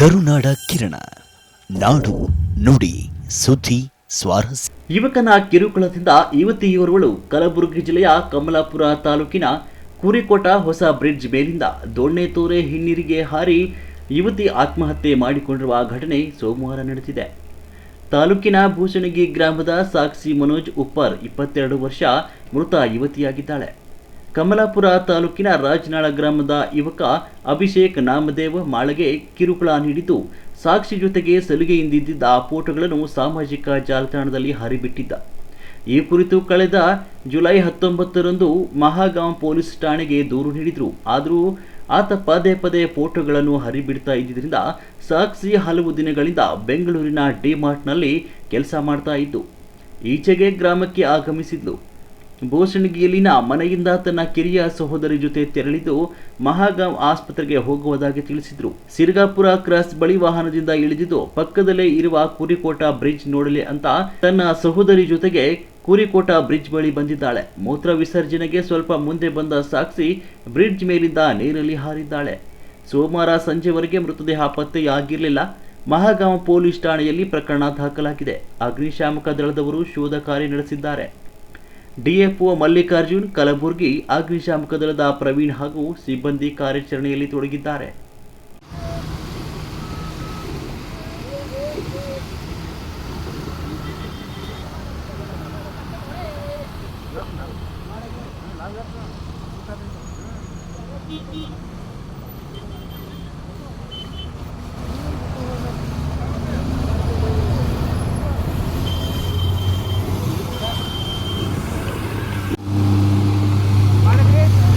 ಕರುನಾಡ ಕಿರಣ. ನಾಡು ನುಡಿ, ಸುದ್ದಿ, ಸ್ವಾರಸ್ಯ. ಯುವಕನ ಕಿರುಕುಳದಿಂದ ಯುವತಿಯೋರ್ವಳು ಕಲಬುರಗಿ ಜಿಲ್ಲೆಯ ಕಮಲಾಪುರ ತಾಲೂಕಿನ ಕುರಿಕೋಟ ಹೊಸ ಬ್ರಿಡ್ಜ್ ಮೇಲಿಂದ ದೊಣ್ಣೆತೋರೆ ಹಿನ್ನೀರಿಗೆ ಹಾರಿ ಯುವತಿ ಆತ್ಮಹತ್ಯೆ ಮಾಡಿಕೊಂಡಿರುವ ಘಟನೆ ಸೋಮವಾರ ನಡೆದಿದೆ. ತಾಲೂಕಿನ ಭೂಷಣಗಿ ಗ್ರಾಮದ ಸಾಕ್ಷಿ ಮನೋಜ್ ಉಪ್ಪರ್ ಇಪ್ಪತ್ತೆರಡು ವರ್ಷ ಮೃತ ಯುವತಿಯಾಗಿದ್ದಾಳೆ. ಕಮಲಾಪುರ ತಾಲೂಕಿನ ರಾಜನಾಳ ಗ್ರಾಮದ ಯುವಕ ಅಭಿಷೇಕ್ ನಾಮದೇವ ಮಾಳಗೆ ಕಿರುಕುಳ ನೀಡಿದ್ದು, ಸಾಕ್ಷಿ ಜೊತೆಗೆ ಸಲಿಗೆಯಿಂದಿದ್ದ ಫೋಟೋಗಳನ್ನು ಸಾಮಾಜಿಕ ಜಾಲತಾಣದಲ್ಲಿ ಹರಿಬಿಟ್ಟಿದ್ದ. ಈ ಕುರಿತು ಕಳೆದ ಜುಲೈ ಹತ್ತೊಂಬತ್ತರಂದು ಮಹಾಗಾಂವ್ ಪೊಲೀಸ್ ಠಾಣೆಗೆ ದೂರು ನೀಡಿದರು. ಆದರೂ ಆತ ಪದೇ ಪದೇ ಫೋಟೋಗಳನ್ನು ಹರಿಬಿಡ್ತಾ ಇದ್ದಿದ್ದರಿಂದ ಸಾಕ್ಷಿ ಹಲವು ದಿನಗಳಿಂದ ಬೆಂಗಳೂರಿನ ಡಿಮಾರ್ಟ್ನಲ್ಲಿ ಕೆಲಸ ಮಾಡ್ತಾ ಇದ್ದು, ಈಚೆಗೆ ಗ್ರಾಮಕ್ಕೆ ಆಗಮಿಸಿದ್ಲು. ಬೋಸಣಗಿಯಲ್ಲಿನ ಮನೆಯಿಂದ ತನ್ನ ಕಿರಿಯ ಸಹೋದರಿ ಜೊತೆ ತೆರಳಿದ್ದು ಮಹಾಗಾಂವ್ ಆಸ್ಪತ್ರೆಗೆ ಹೋಗುವುದಾಗಿ ತಿಳಿಸಿದ್ರು. ಸಿರ್ಗಾಪುರ ಕ್ರಾಸ್ ಬಳಿ ವಾಹನದಿಂದ ಇಳಿದಿದ್ದು ಪಕ್ಕದಲ್ಲೇ ಇರುವ ಕುರಿಕೋಟ ಬ್ರಿಡ್ಜ್ ನೋಡಲಿ ಅಂತ ತನ್ನ ಸಹೋದರಿ ಜೊತೆಗೆ ಕುರಿಕೋಟ ಬ್ರಿಡ್ಜ್ ಬಳಿ ಬಂದಿದ್ದಾಳೆ. ಮೂತ್ರ ವಿಸರ್ಜನೆಗೆ ಸ್ವಲ್ಪ ಮುಂದೆ ಬಂದ ಸಾಕ್ಷಿ ಬ್ರಿಡ್ಜ್ ಮೇಲಿಂದ ನೀರಲ್ಲಿ ಹಾರಿದ್ದಾಳೆ. ಸೋಮವಾರ ಸಂಜೆವರೆಗೆ ಮೃತದೇಹ ಪತ್ತೆಯಾಗಿರಲಿಲ್ಲ. ಮಹಾಗಾಂವ್ ಪೊಲೀಸ್ ಠಾಣೆಯಲ್ಲಿ ಪ್ರಕರಣ ದಾಖಲಾಗಿದೆ. ಅಗ್ನಿಶಾಮಕ ದಳದವರು ಶೋಧ ಕಾರ್ಯ ನಡೆಸಿದ್ದಾರೆ. ಡಿಎಫ್ಒ ಮಲ್ಲಿಕಾರ್ಜುನ್ ಕಲಬುರ್ಗಿ ಅಗ್ನಿಶಾಮಕ ದಳದ ಪ್ರವೀಣ್ ಹಾಗೂ ಸಿಬ್ಬಂದಿ ಕಾರ್ಯಾಚರಣೆಯಲ್ಲಿ ತೊಡಗಿದ್ದಾರೆ. Thank ಸ-